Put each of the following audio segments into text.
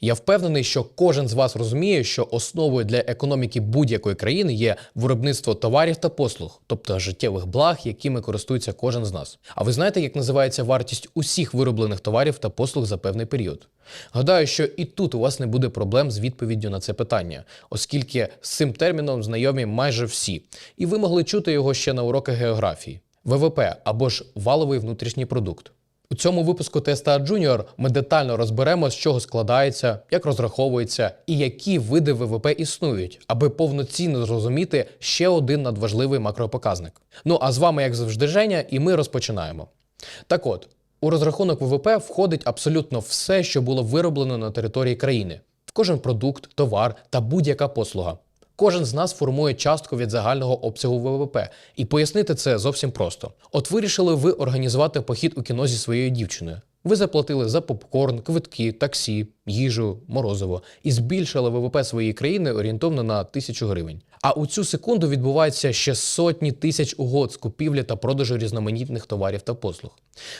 Я впевнений, що кожен з вас розуміє, що основою для економіки будь-якої країни є виробництво товарів та послуг, тобто життєвих благ, якими користується кожен з нас. А ви знаєте, як називається вартість усіх вироблених товарів та послуг за певний період? Гадаю, що і тут у вас не буде проблем з відповіддю на це питання, оскільки з цим терміном знайомі майже всі, і ви могли чути його ще на уроках географії. ВВП або ж валовий внутрішній продукт. У цьому випуску Теста Junior ми детально розберемо, з чого складається, як розраховується і які види ВВП існують, аби повноцінно зрозуміти ще один надважливий макропоказник. Ну а з вами, як завжди, Женя, і ми розпочинаємо. Так от, у розрахунок ВВП входить абсолютно все, що було вироблено на території країни: кожен продукт, товар та будь-яка послуга. Кожен з нас формує частку від загального обсягу ВВП, і пояснити це зовсім просто. От вирішили ви організувати похід у кіно зі своєю дівчиною. Ви заплатили за попкорн, квитки, таксі, їжу, морозиво і збільшили ВВП своєї країни орієнтовно на тисячу гривень. А у цю секунду відбувається ще сотні тисяч угод з купівлі та продажу різноманітних товарів та послуг.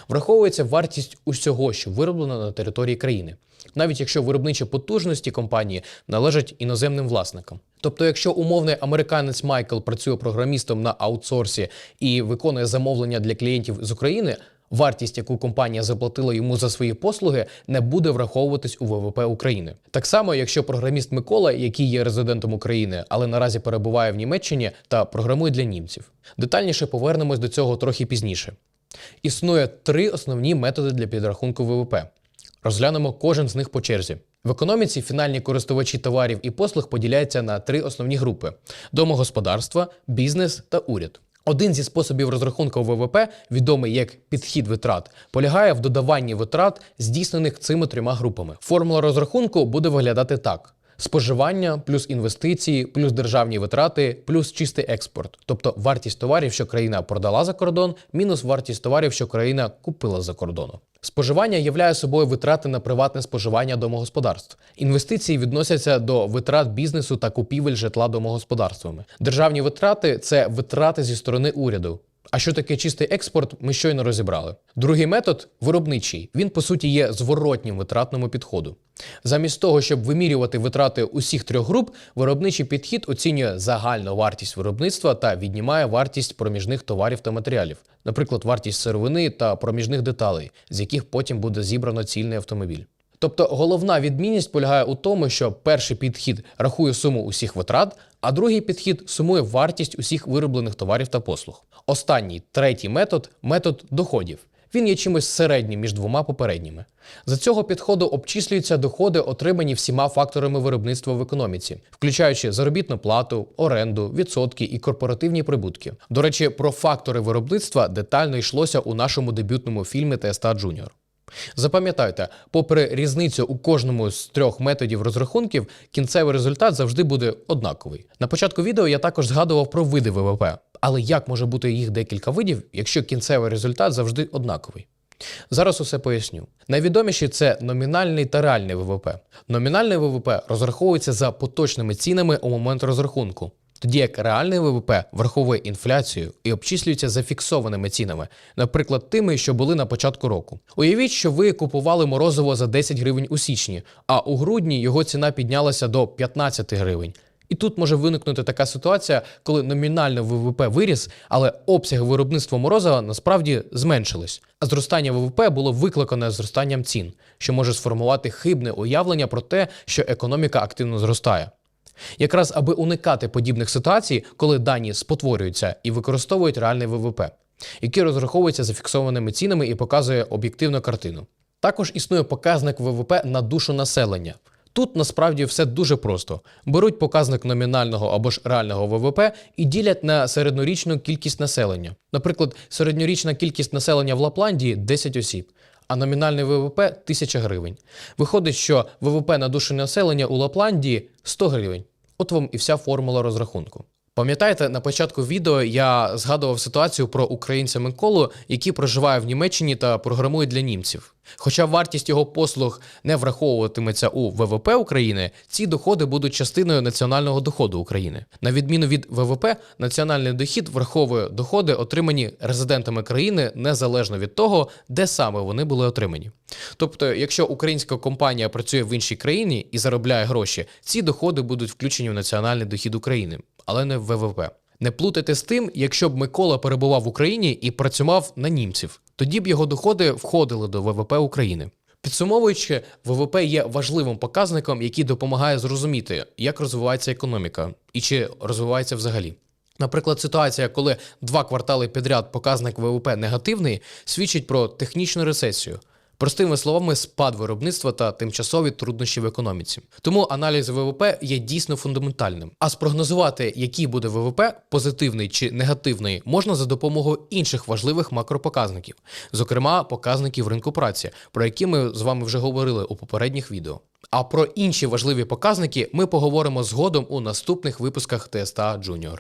Враховується вартість усього, що вироблено на території країни, навіть якщо виробничі потужності компанії належать іноземним власникам. Тобто, якщо умовний американець Майкл працює програмістом на аутсорсі і виконує замовлення для клієнтів з України, вартість, яку компанія заплатила йому за свої послуги, не буде враховуватись у ВВП України. Так само, якщо програміст Микола, який є резидентом України, але наразі перебуває в Німеччині та програмує для німців. Детальніше повернемось до цього трохи пізніше. Існує три основні методи для підрахунку ВВП. Розглянемо кожен з них по черзі. В економіці фінальні користувачі товарів і послуг поділяються на три основні групи: домогосподарства, бізнес та уряд. Один зі способів розрахунку ВВП, відомий як підхід витрат, полягає в додаванні витрат, здійснених цими трьома групами. Формула розрахунку буде виглядати так: споживання плюс інвестиції, плюс державні витрати, плюс чистий експорт, тобто вартість товарів, що країна продала за кордон, мінус вартість товарів, що країна купила за кордону. Споживання являє собою витрати на приватне споживання домогосподарств. Інвестиції відносяться до витрат бізнесу та купівель житла домогосподарствами. Державні витрати це витрати зі сторони уряду. А що таке чистий експорт, ми щойно розібрали. Другий метод виробничий. Він по суті є зворотнім витратному підходу. Замість того, щоб вимірювати витрати усіх трьох груп, виробничий підхід оцінює загальну вартість виробництва та віднімає вартість проміжних товарів та матеріалів, наприклад, вартість сировини та проміжних деталей, з яких потім буде зібрано цільний автомобіль. Тобто головна відмінність полягає у тому, що перший підхід рахує суму усіх витрат, а другий підхід сумує вартість усіх вироблених товарів та послуг. Останній третій метод метод доходів. Він є чимось середнім між двома попередніми. За цього підходу обчислюються доходи, отримані всіма факторами виробництва в економіці, включаючи заробітну плату, оренду, відсотки і корпоративні прибутки. До речі, про фактори виробництва детально йшлося у нашому дебютному фільмі Теста Джуніор. Запам'ятайте, попри різницю у кожному з трьох методів розрахунків, кінцевий результат завжди буде однаковий. На початку відео я також згадував про види ВВП, але як може бути їх декілька видів, якщо кінцевий результат завжди однаковий? Зараз усе поясню. Найвідоміші це номінальний та реальний ВВП. Номінальний ВВП розраховується за поточними цінами у момент розрахунку. Тоді як реальний ВВП враховує інфляцію і обчислюється за фіксованими цінами, наприклад, тими, що були на початку року. Уявіть, що ви купували морозиво за 10 гривень у січні, а у грудні його ціна піднялася до 15 гривень. І тут може виникнути така ситуація, коли номінально ВВП виріс, але обсяги виробництва морозива насправді зменшились. А зростання ВВП було викликане зростанням цін, що може сформувати хибне уявлення про те, що економіка активно зростає. Якраз аби уникати подібних ситуацій, коли дані спотворюються і використовують реальний ВВП, який розраховується за фіксованими цінами і показує об'єктивну картину. Також існує показник ВВП на душу населення. Тут насправді все дуже просто: беруть показник номінального або ж реального ВВП і ділять на середньорічну кількість населення. Наприклад, середньорічна кількість населення в Лапландії 10 осіб, а номінальний ВВП 1000 гривень. Виходить, що ВВП на душу населення у Лапландії 100 гривень. От вам і вся формула розрахунку. Пам'ятаєте, на початку відео я згадував ситуацію про українця Миколу, який проживає в Німеччині та програмує для німців. Хоча вартість його послуг не враховуватиметься у ВВП України, ці доходи будуть частиною національного доходу України. На відміну від ВВП, національний дохід враховує доходи, отримані резидентами країни незалежно від того, де саме вони були отримані. Тобто, якщо українська компанія працює в іншій країні і заробляє гроші, ці доходи будуть включені в національний дохід України, але не в ВВП. Не плутайте з тим, якщо б Микола перебував в Україні і працював на німців, тоді б його доходи входили до ВВП України. Підсумовуючи, ВВП є важливим показником, який допомагає зрозуміти, як розвивається економіка і чи розвивається взагалі. Наприклад, ситуація, коли два квартали підряд показник ВВП негативний, свідчить про технічну рецесію. Простими словами, спад виробництва та тимчасові труднощі в економіці. Тому аналіз ВВП є дійсно фундаментальним. А спрогнозувати, який буде ВВП, позитивний чи негативний, можна за допомогою інших важливих макропоказників, зокрема показників ринку праці, про які ми з вами вже говорили у попередніх відео. А про інші важливі показники ми поговоримо згодом у наступних випусках ТСТА Junior.